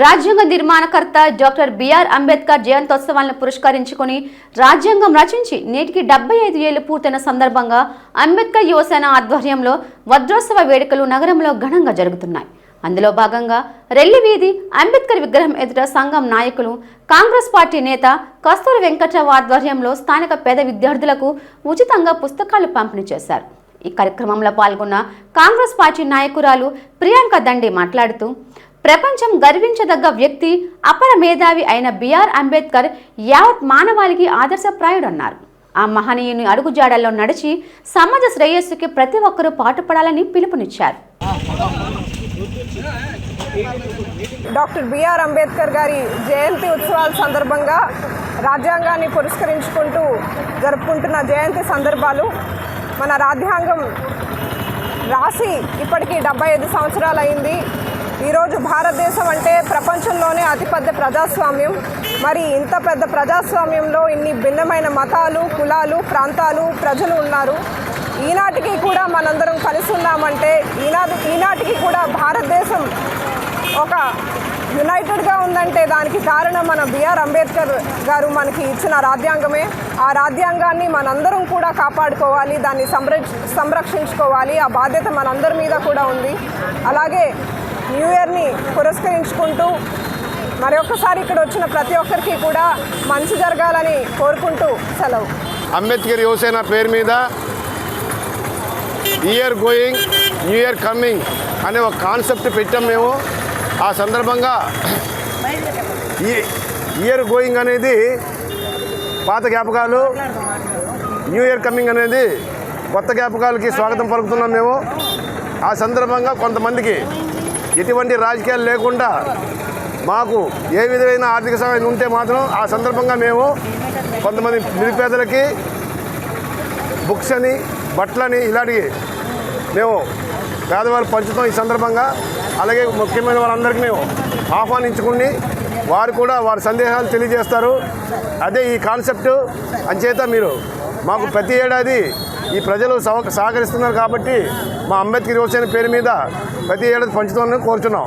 రాజ్యాంగ నిర్మాణకర్త doctor BR Ambedkar జయంతోత్సవాలను పురస్కరించుకుని రాజ్యాంగం రచించి నేటికి డెబ్బై ఐదు ఏళ్ళు పూర్తయిన సందర్భంగా అంబేద్కర్ యువసేన ఆధ్వర్యంలో వజ్రోత్సవ వేడుకలు నగరంలో ఘనంగా జరుగుతున్నాయి. అందులో భాగంగా రెల్లి వీధి అంబేద్కర్ విగ్రహం ఎదుట సంఘం నాయకులు కాంగ్రెస్ పార్టీ నేత కస్తూరి వెంకట్రావు ఆధ్వర్యంలో స్థానిక పేద విద్యార్థులకు ఉచితంగా పుస్తకాలు పంపిణీ చేశారు. ఈ కార్యక్రమంలో పాల్గొన్న కాంగ్రెస్ పార్టీ నాయకురాలు ప్రియాంక దండి మాట్లాడుతూ ప్రపంచం గర్వించదగ్గ వ్యక్తి అపర మేధావి అయిన బిఆర్ అంబేద్కర్ యావత్ మానవాళికి ఆదర్శప్రాయుడన్నారు. ఆ మహనీయుని అడుగుజాడల్లో నడిచి సమాజ శ్రేయస్సుకి ప్రతి ఒక్కరూ పాటుపడాలని పిలుపునిచ్చారు. డాక్టర్ బిఆర్ అంబేద్కర్ గారి జయంతి ఉత్సవాల సందర్భంగా రాజ్యాంగాన్ని పురస్కరించుకుంటూ జరుపుకుంటున్న జయంతి సందర్భాలు మన రాజ్యాంగం రాసి ఇప్పటికీ డెబ్బై ఐదు సంవత్సరాలు అయింది ఈరోజు భారతదేశం అంటే ప్రపంచంలోనే అతిపెద్ద ప్రజాస్వామ్యం. మరి ఇంత పెద్ద ప్రజాస్వామ్యంలో ఇన్ని భిన్నమైన మతాలు కులాలు ప్రాంతాలు ప్రజలు ఉన్నారు. ఈనాటికి కూడా మనందరం కలిసి ఉన్నామంటే ఈనాటి ఈనాటికి కూడా భారతదేశం ఒక యునైటెడ్గా ఉందంటే దానికి కారణం మన బిఆర్ అంబేద్కర్ గారు మనకి ఇచ్చిన రాజ్యాంగమే. ఆ రాజ్యాంగాన్ని మనందరం కూడా కాపాడుకోవాలి దాన్ని సంరక్ష సంరక్షించుకోవాలి. ఆ బాధ్యత మనందరి మీద కూడా ఉంది. అలాగే న్యూ ఇయర్ని పురస్కరించుకుంటూ మరి ఒక్కసారి ఇక్కడ వచ్చిన ప్రతి ఒక్కరికి కూడా మంచి జరగాలని కోరుకుంటూ సెలవు. అంబేద్కర్ యువసేన పేరు మీద year going new year coming అనే ఒక కాన్సెప్ట్ పెట్టాం మేము. ఆ సందర్భంగా ఈ ఇయర్ గోయింగ్ అనేది పాత జ్ఞాపకాలు న్యూ ఇయర్ కమింగ్ అనేది కొత్త జ్ఞాపకాలకి స్వాగతం పలుకుతున్నాం మేము. ఆ సందర్భంగా కొంతమందికి ఎటువంటి రాజకీయాలు లేకుండా మాకు ఏ విధమైన ఆర్థిక సహాయం ఉంటే మాత్రం ఆ సందర్భంగా మేము కొంతమంది నిరుపేదలకి బుక్స్ అని బట్టలని ఇలాంటివి మేము పేదవాళ్ళు పంచుతాం ఈ సందర్భంగా. అలాగే ముఖ్యమైన వాళ్ళందరికీ మేము ఆహ్వానించుకుని వారు కూడా వారి సందేహాలు తెలియజేస్తారు. అదే ఈ కాన్సెప్ట్. అంచేత మీరు మాకు ప్రతి ఏడాది ఈ ప్రజలు సహకరిస్తున్నారు కాబట్టి మా అంబేద్కర్ యువసేన పేరు మీద ప్రతి ఏడాది పంచుతామని కోరుచున్నాం.